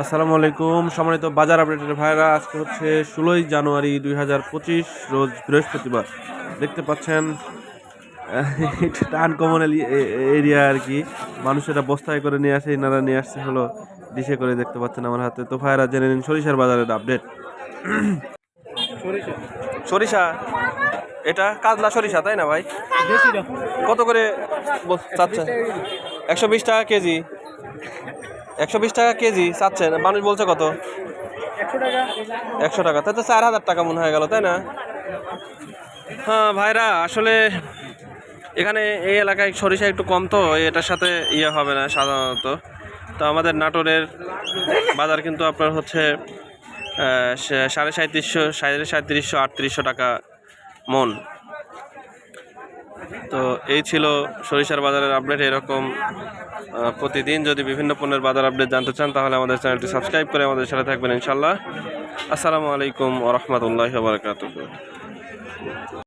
আসসালামু আলাইকুম। সম্মানিত বাজার আপডেটের ভাইরা আজকে হচ্ছে ষোলোই জানুয়ারি দুই হাজার পঁচিশ রোজ বৃহস্পতিবার। দেখতে পাচ্ছেন এটা আনকমন এরিয়া আর কি। মানুষেরা বস্তায় করে নিয়ে আসে এনারা নিয়ে আসছে হলো ডিশে করে দেখতে পাচ্ছেন আমার হাতে। তো ভাইরা জেনে নিন সরিষার বাজারের আপডেট সরিষা? এটা কাজলা সরিষা তাই না ভাই? কত করে বল- একশো বিশ টাকা কেজি। একশো বিশ টাকা কেজি চাচ্ছেন। মানুষ বলছে কত? একশো টাকা। তাই তো চার হাজার টাকা মনে হয়ে গেল, তাই না? হ্যাঁ ভাইরা, আসলে এখানে এই এলাকায় সরিষা একটু কম তো, এটার সাথে ইয়ে হবে না সাধারণত। তো আমাদের নাটোরের বাজার কিন্তু আপনার হচ্ছে সাড়ে সাঁত্রিশশো সাড়ে সাঁত্রিশশো আটত্রিশশো টাকা মন। তো এই ছিল সরিষার বাজারের আপডেট এরকম প্রতিদিন যদি বিভিন্ন পণ্যের বাজার আপডেট জানতে চান, তাহলে আমাদের চ্যানেলটি সাবস্ক্রাইব করে আমাদের সাথে থাকবেন ইনশাল্লাহ আসসালামু আলাইকুম ওরহমতুল্লাহ বারকাতুহ।